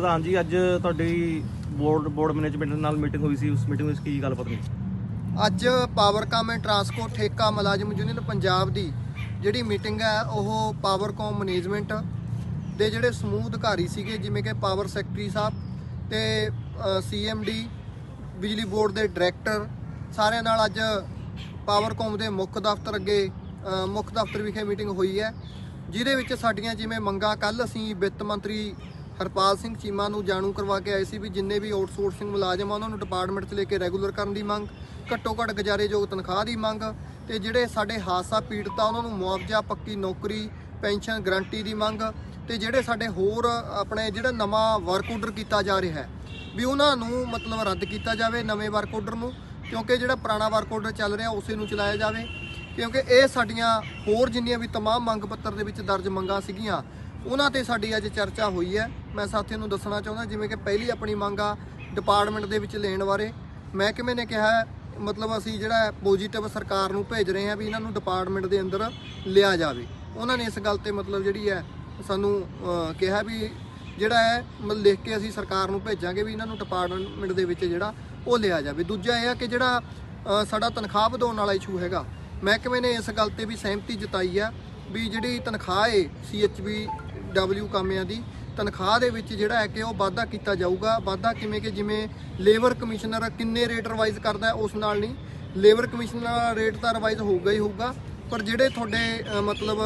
ਪ੍ਰਧਾਨ ਜੀ, ਅੱਜ ਤੁਹਾਡੀ ਬੋਰਡ ਬੋਰਡ ਮੈਨੇਜਮੈਂਟ ਨਾਲ ਮੀਟਿੰਗ ਹੋਈ ਸੀ। ਉਸ ਮੀਟਿੰਗ ਵਿੱਚ ਕੀ ਗੱਲਬਾਤ ਹੋਈ? ਅੱਜ ਪਾਵਰਕਾਮ ਐਂਡ ਟਰਾਂਸਪੋਰਟ ਠੇਕਾ ਮੁਲਾਜ਼ਮ ਯੂਨੀਅਨ ਪੰਜਾਬ ਦੀ ਜਿਹੜੀ ਮੀਟਿੰਗ ਹੈ, ਉਹ ਪਾਵਰਕਾਮ ਮੈਨੇਜਮੈਂਟ ਦੇ ਜਿਹੜੇ ਸਮੂਹ ਅਧਿਕਾਰੀ ਸੀਗੇ, ਜਿਵੇਂ ਕਿ ਪਾਵਰ ਸੈਕਟਰੀ ਸਾਹਿਬ ਤੇ ਸੀਐਮਡੀ ਬਿਜਲੀ ਬੋਰਡ ਦੇ ਡਾਇਰੈਕਟਰ ਸਾਰਿਆਂ ਨਾਲ ਅੱਜ ਪਾਵਰਕਾਮ ਦੇ ਮੁੱਖ ਦਫ਼ਤਰ ਅੱਗੇ ਮੁੱਖ ਦਫ਼ਤਰ ਵਿਖੇ ਮੀਟਿੰਗ ਹੋਈ ਹੈ। ਜਿਹਦੇ ਵਿੱਚ ਸਾਡੀਆਂ ਜਿਵੇਂ ਮੰਗਾਂ ਕੱਲ ਅਸੀਂ ਵਿੱਤ ਮੰਤਰੀ ਹਰਪਾਲ ਸਿੰਘ ਚੀਮਾ ਨੂੰ ਜਾਣੂ ਕਰਵਾ ਕੇ ਆਏ ਸੀ ਵੀ ਜਿੰਨੇ ਵੀ ਆਊਟਸੋਰਸਿੰਗ ਮੁਲਾਜ਼ਮ ਆ, ਉਹਨਾਂ ਨੂੰ ਡਿਪਾਰਟਮੈਂਟ 'ਚ ਲੈ ਕੇ ਰੈਗੂਲਰ ਕਰਨ ਦੀ ਮੰਗ, ਘੱਟੋ ਘੱਟ ਗੁਜ਼ਾਰੇਯੋਗ ਤਨਖਾਹ ਦੀ ਮੰਗ, ਤੇ ਜਿਹੜੇ ਸਾਡੇ ਹਾਦਸਾ ਪੀੜਤ ਆ, ਉਹਨਾਂ ਨੂੰ ਮੁਆਵਜ਼ਾ, ਪੱਕੀ ਨੌਕਰੀ, ਪੈਨਸ਼ਨ ਗਰੰਟੀ ਦੀ ਮੰਗ, ਤੇ ਜਿਹੜੇ ਸਾਡੇ ਹੋਰ ਆਪਣੇ ਜਿਹੜਾ ਨਵਾਂ ਵਰਕ ਆਰਡਰ ਕੀਤਾ ਜਾ ਰਿਹਾ ਹੈ, ਵੀ ਉਹਨਾਂ ਨੂੰ ਮਤਲਬ ਰੱਦ ਕੀਤਾ ਜਾਵੇ ਨਵੇਂ ਵਰਕ ਆਰਡਰ ਨੂੰ, ਕਿਉਂਕਿ ਜਿਹੜਾ ਪੁਰਾਣਾ ਵਰਕ ਆਰਡਰ ਚੱਲ ਰਿਹਾ, ਉਸੇ ਨੂੰ ਚਲਾਇਆ ਜਾਵੇ, ਕਿਉਂਕਿ ਇਹ ਸਾਡੀਆਂ ਹੋਰ ਜਿੰਨੀਆਂ ਵੀ ਤਮਾਮ ਮੰਗ ਪੱਤਰ ਦੇ ਵਿੱਚ ਦਰਜ ਮੰਗਾਂ ਸੀਗੀਆਂ ਉਹਨਾਂ ਤੇ ਸਾਡੀ ਅੱਜ ਚਰਚਾ ਹੋਈ ਹੈ। ਮੈਂ ਸਾਥੀਆਂ ਨੂੰ ਦੱਸਣਾ ਚਾਹੁੰਦਾ, ਜਿਵੇਂ ਕਿ ਪਹਿਲੀ ਆਪਣੀ ਮੰਗ ਆ ਡਿਪਾਰਟਮੈਂਟ ਦੇ ਵਿੱਚ ਲੈਣ ਬਾਰੇ। ਮਹਿਕਮੇ ਨੇ ਕਿਹਾ, ਮਤਲਬ ਅਸੀਂ ਜਿਹੜਾ ਪੋਜੀਟਿਵ ਸਰਕਾਰ ਨੂੰ ਭੇਜ ਰਹੇ ਹਾਂ ਵੀ ਇਹਨਾਂ ਨੂੰ ਡਿਪਾਰਟਮੈਂਟ ਦੇ ਅੰਦਰ ਲਿਆ ਜਾਵੇ। ਉਹਨਾਂ ਨੇ ਇਸ ਗੱਲ ਤੇ ਮਤਲਬ ਜਿਹੜੀ ਹੈ, ਸਾਨੂੰ ਕਿਹਾ ਵੀ ਜਿਹੜਾ ਹੈ, ਮਤਲਬ ਲਿਖ ਕੇ ਅਸੀਂ ਸਰਕਾਰ ਨੂੰ ਭੇਜਾਂਗੇ ਵੀ ਇਹਨਾਂ ਨੂੰ ਡਿਪਾਰਟਮੈਂਟ ਦੇ ਵਿੱਚ ਜਿਹੜਾ ਉਹ ਲਿਆ ਜਾਵੇ। ਦੂਜਾ ਇਹ ਆ ਕਿ ਜਿਹੜਾ ਸਾਡਾ ਤਨਖਾਹ ਵਧਾਉਣ ਵਾਲਾ ਇਸ਼ੂ ਹੈਗਾ। ਮਹਿਕਮੇ ਨੇ ਇਸ ਗੱਲ ਤੇ ਵੀ ਸਹਿਮਤੀ ਜਤਾਈ ਆ ਵੀ ਜਿਹੜੀ ਤਨਖਾਹ ਹੈ ਸੀਐਚਬੀ ਡਬਲਯੂ ਕਾਮਿਆਂ ਦੀ, ਤਨਖਾਹ ਦੇ ਵਿੱਚ ਜਿਹੜਾ ਹੈ ਕਿ ਉਹ ਵਾਧਾ ਕੀਤਾ ਜਾਊਗਾ। ਵਾਧਾ ਕਿਵੇਂ ਕਿ ਜਿਵੇਂ ਲੇਬਰ ਕਮਿਸ਼ਨਰ ਕਿੰਨੇ ਰੇਟ ਰਿਵਾਈਜ਼ ਕਰਦਾ ਉਸ ਨਾਲ ਨਹੀਂ। ਲੇਬਰ ਕਮਿਸ਼ਨਰ ਰੇਟ ਤਾਂ ਰਿਵਾਈਜ਼ ਹੋਊਗਾ ਹੀ ਹੋਊਗਾ, ਪਰ ਜਿਹੜੇ ਤੁਹਾਡੇ ਮਤਲਬ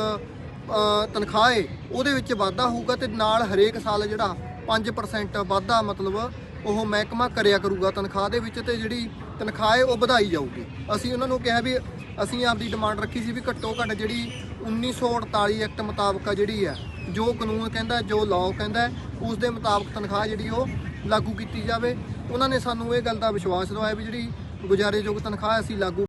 ਤਨਖਾਹ ਹੈ, ਉਹਦੇ ਵਿੱਚ ਵਾਧਾ ਹੋਊਗਾ ਤੇ ਨਾਲ ਹਰੇਕ ਸਾਲ ਜਿਹੜਾ 5% ਵਾਧਾ, ਮਤਲਬ, ਉਹ ਮਹਿਕਮਾ ਕਰਿਆ ਕਰੂਗਾ ਤਨਖਾਹ ਦੇ ਵਿੱਚ ਤੇ ਜਿਹੜੀ ਤਨਖਾਹ ਹੈ, ਉਹ ਵਧਾਈ ਜਾਊਗੀ। ਅਸੀਂ ਉਹਨਾਂ ਨੂੰ ਕਿਹਾ ਵੀ ਅਸੀਂ ਆਪਦੀ ਡਿਮਾਂਡ ਰੱਖੀ ਸੀ ਵੀ ਘੱਟੋ ਘੱਟ ਜਿਹੜੀ 1948 ਐਕਟ ਮੁਤਾਬਕ ਆ ਜਿਹੜੀ ਹੈ ਜੋ ਕਾਨੂੰਨ ਕਹਿੰਦਾ, ਜੋ ਲਾਅ ਕਹਿੰਦਾ ਉਸ ਦੇ ਮੁਤਾਬਕ ਤਨਖਾਹ ਜਿਹੜੀ ਉਹ ਲਾਗੂ ਕੀਤੀ ਜਾਵੇ। ਉਹਨਾਂ ਨੇ ਸਾਨੂੰ ਇਹ ਗੱਲ ਦਾ ਵਿਸ਼ਵਾਸ ਦਿਵਾਇਆ ਵੀ ਜਿਹੜੀ ਗੁਜ਼ਾਰੇਯੋਗ ਤਨਖਾਹ ਅਸੀਂ ਲਾਗੂ